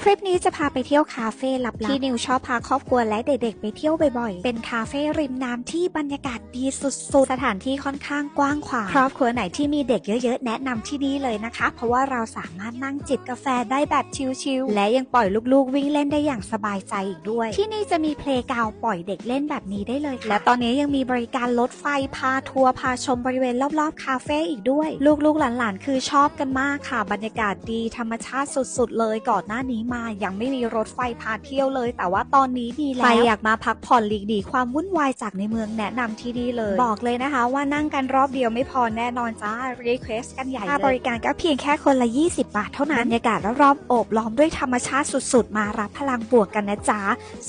คลิปนี้จะพาไปเที่ยวคาเฟ่ลับๆที่นิวชอบพาครอบครัวและเด็กๆ ไปเที่ยวบ่อยๆ เป็นคาเฟ่ริมน้ำที่บรรยากาศดีสุดๆ สถานที่ค่อนข้างกว้างขวางครอบครัวไหนที่มีเด็กเยอะๆ แนะนำที่นี่เลยนะคะ เพราะว่าเราสามารถนั่งจิบกาแฟได้แบบชิลๆ และยังปล่อยลูกๆ วิ่งเล่นได้อย่างสบายใจอีกด้วย ที่นี่จะมีเพลงกาวปล่อยเด็กเล่นแบบนี้ได้เลยค่ะและตอนนี้ยังมีบริการรถไฟพาทัวร์พาชมบริเวณรอบๆ คาเฟ่อีกด้วย ลูกๆหลานๆ คือชอบกันมากค่ะ บรรยากาศดีธรรมชาติสุด ๆ เลยก่อนหน้านี้มายังไม่มีรถไฟพาเที่ยวเลย แต่ว่าตอนนี้มีแล้วใครอยากมาพักผ่อนหลีกหนีความวุ่นวายจากในเมืองแนะนำที่นี่เลย บอกเลยนะคะ ว่านั่งกันรอบเดียวไม่พอแน่นอนจ้ารีเควสกันใหญ่เลยค่าบริการก็เพียงแค่คนละ 20 บาทเท่านั้นบรรยากาศรอบๆโอบล้อมด้วยธรรมชาติสุดๆ มารับพลังบวกกันนะจ๊ะ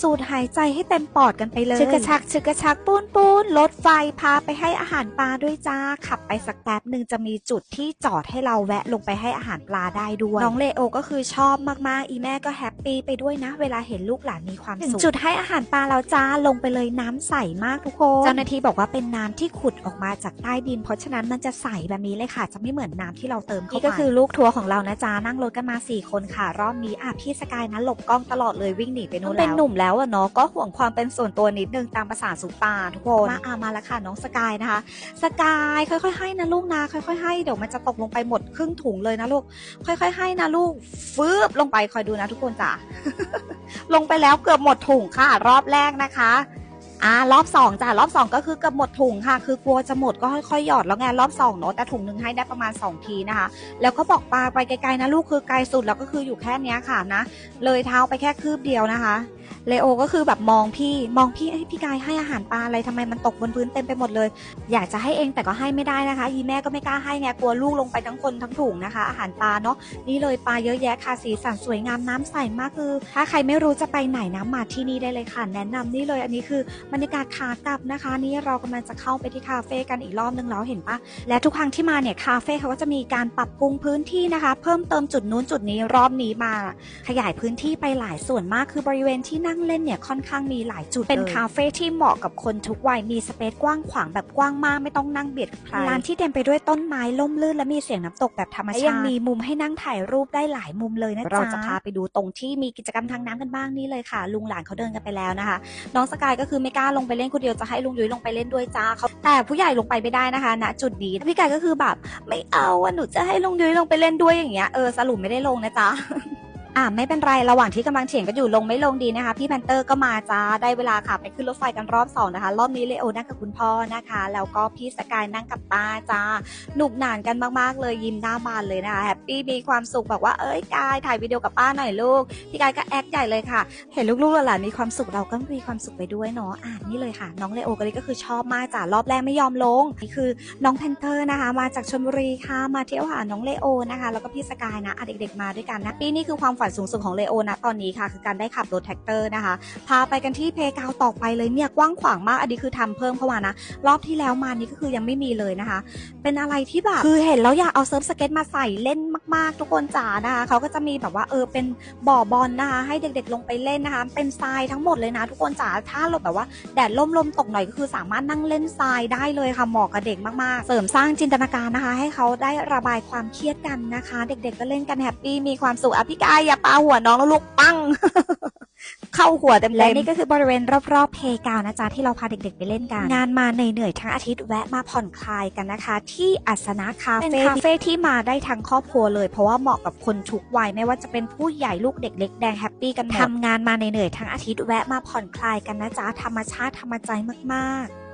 สูดหายใจให้เต็มปอดกันไปเลยชึกกระชักชึกกระชักปูนปูนรถไฟพาไปให้อาหารปลาด้วยจ้าขับไปสักแป๊บหนึ่งจะมีจุดที่จอดให้เราแวะลงไปให้อาหารปลาได้ด้วยน้องเลโอก็คือชอบมากๆอีแม่ก็แฮปปี้ไปด้วยนะ เวลาเห็นลูกหลานมีความสุขจุดให้อาหารปลาแล้วจ้าลงไปเลยน้ำใสมากทุกคนเจ้าหน้าที่บอกว่าเป็นน้ำที่ขุดออกมาจากใต้ดิน เพราะฉะนั้นมันจะใสแบบนี้เลยค่ะ จะไม่เหมือนน้ำที่เราเติมเข้าไปนี่ก็คือลูกทัวร์ของเรานะจ๊ะนั่งรถกันมา 4 คนค่ะ รอบนี้อะพี่สกายนะหลบกล้องตลอดเลยวิ่งหนีไปนู่นแล้วเป็นหนุ่มแล้วอะเนาะก็ห่วงความเป็นส่วนตัวนิดนึงตามภาษาสุปาทุกคนมาอะมาแล้วค่ะน้องสกายนะคะสกายค่อยๆให้นะลูกนะค่อยๆให้เดี๋ยวมันจะตกลงไปหมดครึ่งถุงเลยนะลูกค่อย ๆ ให้นะลูกฟืบลงไปคอยดูนะทุกคนจ้ะ ลงไปแล้วเกือบหมดถุงค่ะ รอบแรกนะคะอ่ารอบสองจ้ะรอบสองก็คือเกือบหมดถุงค่ะ คือกลัวจะหมดก็ค่อยๆหยอดแล้วไงรอบสองเนาะแต่ถุงหนึ่งให้ได้ประมาณ 2 ทีนะคะ แล้วก็บอกปลาไปไกลๆนะลูกคือไกลสุดแล้วก็คืออยู่แค่เนี้ยค่ะนะ เลยเท้าไปแค่คืบเดียวนะคะ เลโอก็คือแบบมองพี่มองพี่เอ้ยพี่กายให้อาหารปลาอะไรทำไมมันตกบนพื้นเต็มไปหมดเลย อยากจะให้เองแต่ก็ให้ไม่ได้นะคะยีแม่ก็ไม่กล้าให้ไงกลัวลูกลงไปทั้งคนทั้งถุงนะคะ อาหารปลาเนาะนี่เลยปลาเยอะแยะค่ะสีสันสวยงามน้ำใสมากคือ ถ้าใครไม่รู้จะไปไหนนะมาที่นี่ได้เลยค่ะ แนะนำนี่เลยอันนี้คือบรรยากาศขากลับนะคะ นี่เรากำลังจะเข้าไปที่คาเฟ่กันอีกรอบนึงแล้วเห็นปะและทุกครั้งที่มาเนี่ยคาเฟ่เขาก็จะมีการปรับปรุงพื้นที่นะคะ เพิ่มเติมจุดนู้นจุดนี้รอบนี้มา ขยายพื้นที่ไปหลายส่วนมากคือบริเวณที่นั่งเล่นเนี่ยค่อนข้างมีหลายจุด เป็นคาเฟ่ที่เหมาะกับคนทุกวัย มีสเปซกว้างขวางแบบกว้างมากไม่ต้องนั่งเบียดกับใคร ร้านที่เต็มไปด้วยต้นไม้ล่มลื่นและมีเสียงน้ำตกแบบธรรมชาติ ยังมีมุมให้นั่งถ่ายรูปได้หลายมุมเลยนะจ๊ะ เราจะพาไปดูตรงที่มีกิจกรรมทางน้ำกันบ้างนี่เลยค่ะ ลุงหลานเขาเดินกันไปแล้วนะคะ น้องสกายก็คือไม่กล้าลงไปเล่นคนเดียวจะให้ลุงยุ้ยลงไปเล่นด้วยจ้าเขาแต่ผู้ใหญ่ลงไปไม่ได้นะคะณจุดนี้พี่กายก็คือแบบไม่เอาอะหนูจะให้ลุงยุ้ยลงไปเล่นด้วยอย่างเงี้ยเออสรุปไม่ได้ลงนะจ๊ะ อ่าไม่เป็นไรระหว่างที่กำลังเถียงกันอยู่ลงไม่ลงดีนะคะ พี่แพนเตอร์ก็มาจ้าได้เวลาค่ะ ไปขึ้นรถไฟกันรอบสองนะคะ รอบนี้เลโอนั่งกับคุณพ่อนะคะ แล้วก็พี่สกายนั่งกับป้าจ้าหนุกหนานกันมากๆเลยยิ้มหน้าบานเลยนะคะแฮปปี้มีความสุขแบบว่าเอ้ยกายถ่ายวิดีโอกับป้าหน่อยลูกพี่กายก็แอคใหญ่เลยค่ะ เห็นลูกๆหลานมีความสุขเราก็มีความสุขไปด้วยเนาะอ่านี่เลยค่ะ น้องเลโอก็เลยก็คือชอบมากจ้ารอบแรกไม่ยอมลงนี่คือน้องแพนเตอร์นะคะ มาจากชลบุรีค่ะมาเที่ยวหาน้องเลโอนะคะ แล้วก็พี่สกายนะเด็กๆมาด้วยกันนะปีนี่คือความฝันสูงสุดของเลโอนะตอนนี้ค่ะ คือการได้ขับรถแท็กเตอร์นะคะ พาไปกันที่เพกาวต่อไปเลยเนี่ยกว้างขวางมากอันนี้คือทำเพิ่มเข้ามานะ รอบที่แล้วมานี่ก็คือยังไม่มีเลยนะคะ เป็นอะไรที่แบบคือเห็นแล้วอยากเอาเซิร์ฟสเก็ตมาใส่เล่นมากๆ ทุกคนจ๋านะคะเขาก็จะมีแบบว่าเออเป็นบ่อบอลนะคะให้เด็กๆลงไปเล่นนะคะ เป็นทรายทั้งหมดเลยนะ ทุกคนจ๋าถ้าเราแบบว่าแดดล่มลมตกหน่อยก็คือสามารถนั่งเล่นทรายได้เลยค่ะเหมาะกับเด็กมากๆ เสริมสร้างจินตนาการนะคะ ให้เขาได้ระบายความเครียดกันนะคะ เด็กๆก็เล่นกันแฮปปี้มีความสุขอะพี่กายอย่าปาหัวน้องแล้วลูกปังเข้าหัวเต็มๆและนี่ก็คือบริเวณรอบๆเพกาวนะจ๊ะที่เราพาเด็กๆไปเล่นกัน งานมาเหนื่อยๆทั้งอาทิตย์แวะมาผ่อนคลายกันนะคะ ที่อัสนะคาเฟ่เป็นคาเฟ่ที่มาได้ทั้งครอบครัวเลย เพราะว่าเหมาะกับคนทุกวัยไม่ว่าจะเป็นผู้ใหญ่ลูกเด็กเล็กแดงแฮปปี้กันหมดทำงานมาเหนื่อยๆทั้งอาทิตย์แวะมาผ่อนคลายกันนะจ๊ะธรรมชาติธรรมใจมากๆ